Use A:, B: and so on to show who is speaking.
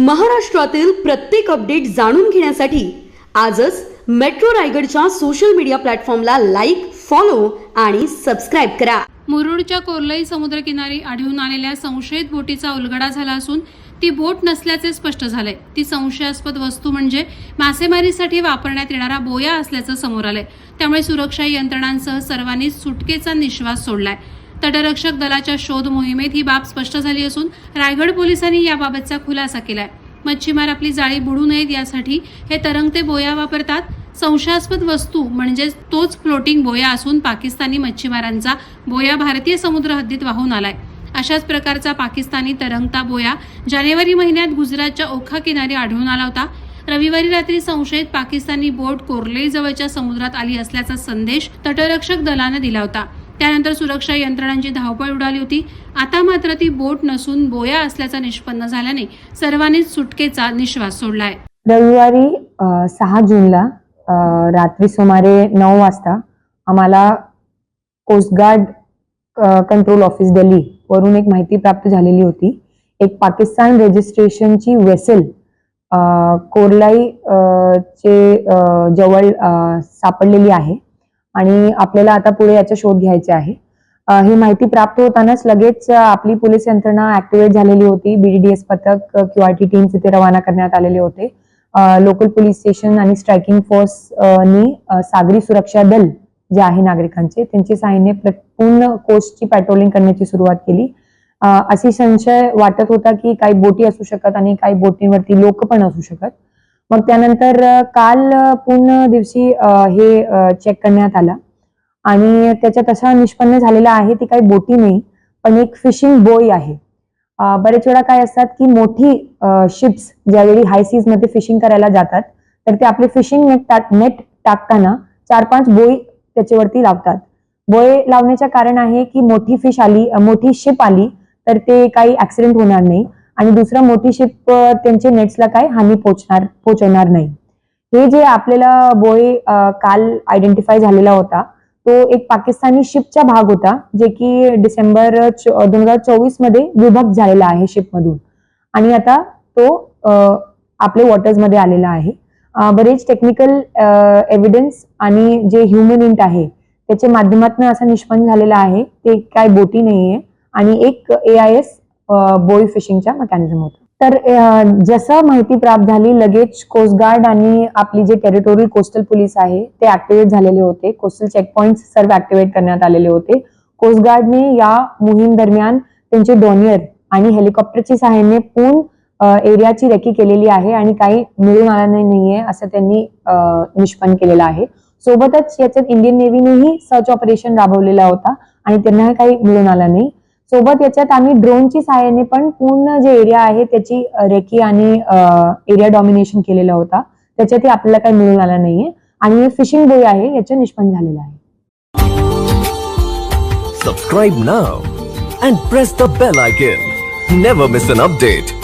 A: महाराष्ट्रातील प्रत्येक अपडेट जाणून घेण्यासाठी आजच मेट्रो रायगडच्या सोशल मीडिया प्लॅटफॉर्मला लाईक फॉलो आणि सबस्क्राईब करा.
B: मुरुडच्या कोर्लई समुद्रकिनारी आढळून आलेल्या संशयित बोटीचा उलगडा झाला असून ती बोट नसल्याचे स्पष्ट झालंय ती संशयास्पद वस्तू म्हणजे मासेमारीसाठी वापरण्यात येणारा बोया असल्याचं समोर आलंय. त्यामुळे सुरक्षा यंत्रणांसह सर्वांनी सुटकेचा निश्वास सोडलाय. तटरक्षक दलाच्या शोध मोहिमेत ही बाब स्पष्ट झाली असून रायगड पोलिसांनी याबाबतचा खुलासा केलाय. मच्छीमार आपली जाळी बुडू नयेत यासाठी हे तरंगते बोया वापरतात. संशयास्पद वस्तू म्हणजेच तोच फ्लोटिंग बोया असून पाकिस्तानी मच्छीमारांचा बोया भारतीय समुद्र हद्दीत वाहून आलाय. अशाच प्रकारचा पाकिस्तानी तरंगता बोया जानेवारी महिन्यात गुजरातच्या ओखा किनारी आढळून आला होता. रविवारी रात्री संशयित पाकिस्तानी बोट कोर्ले जवळच्या समुद्रात आली असल्याचा संदेश तटरक्षक दलानं दिला होता. त्यानंतर सुरक्षा यंत्रणांची धावपळ उडाली होती. आता मात्र ती बोट नसून बोया असल्याचा निष्पन्न झाल्याने सर्वांनीच सुटकेचा निश्वास सोडलाय.
C: रविवारी सहा जूनला रात्री सुमारे नऊ वाजता आम्हाला कोस्टगार्ड कंट्रोल ऑफिस दिल्ली वरून एक माहिती प्राप्त झालेली होती. एक पाकिस्तान रजिस्ट्रेशनची वेसल कोरलाई चे जवळ सापडलेली आहे. आणि आपल्याला आता पुढे याचा शोध घ्यायचा आहे. ही माहिती प्राप्त होतानाच लगेच आपली पोलीस यंत्रणा ऍक्टिव्हेट झालेली होती. बीडीडीएस पथक क्यू आर टी टीम्स इथे रवाना करण्यात आलेले होते. लोकल पोलीस स्टेशन आणि स्ट्रायकिंग फोर्सनी नी सागरी सुरक्षा दल जे आहे नागरिकांचे त्यांची सहाय्याने पूर्ण कोस्टची पॅट्रोलिंग करण्याची सुरुवात केली. अ, अशी संशय वाटत होता की काही बोटी असू शकत आणि काही बोटींवरती लोक पण असू शकत. मग त्यानंतर काल पूर्ण दिवशी हे चेक करण्यात आलं. आणि त्याच्यात असा निष्पन्न झालेला आहे ती काही बोटी नाही पण एक फिशिंग बोय आहे. बरेच वेळा काय असतात की मोठी शिप्स ज्यावेळी हाय सीजमध्ये फिशिंग करायला जातात तर ते आपले फिशिंग नेट टाक नेट टाकताना चार पाच बोई त्याच्यावरती लावतात. बोय लावण्याचं कारण आहे की मोठी फिश आली मोठी शिप आली तर ते काही ऍक्सिडेंट होणार नाही. आणि दुसरं मोठी शिप त्यांचे नेट्सला काय हानी पोचणार पोचवणार नाही. हे जे आपल्याला बोय काल आयडेंटिफाय झालेला होता तो एक पाकिस्तानी शिपचा भाग होता जे की डिसेंबर दोन हजार चोवीसमध्ये विभक्त झालेला आहे शिपमधून आणि आता तो आपले आपल्या वॉटर्समध्ये आलेला आहे. बरेच टेक्निकल एव्हिडन्स आणि जे ह्युमन इंट आहे त्याच्या माध्यमातून असं निष्पन्न झालेलं आहे. ते काय बोटी नाहीये. आणि एक ए आय एस बोय फिशिंगच्या मेकॅनिझम होतं. तर जसं माहिती प्राप्त झाली लगेच कोस्टगार्ड आणि आपली जे टेरिटोरियल कोस्टल पोलीस आहे ते ऍक्टिव्हेट झालेले होते. कोस्टल चेकपॉइंट सर्व ऍक्टिव्हेट करण्यात आलेले होते. कोस्टगार्डने या मोहीम दरम्यान त्यांचे डोनियर आणि हेलिकॉप्टरची सहाय्याने पूर्ण एरियाची रेकी केलेली आहे आणि काही मिळून आलं नाही नाहीये असं त्यांनी निष्पन्न केलेलं आहे. सोबतच याच्यात इंडियन नेव्हीनेही सर्च ऑपरेशन राबवलेला होता आणि त्यांना काही मिळून आलं नाही. सोबत याच्यात आम्ही ड्रोनची सहाय्याने पण पूर्ण जे एरिया आहे त्याची रेकी आणि एरिया डॉमिनेशन केलेला होता त्याच्यातही आपल्याला काही मिळून आला नाहीये आणि फिशिंग बोय आहे याचं निष्पन्न झालेलं आहे
D: Subscribe now and press the bell icon. Never miss an update.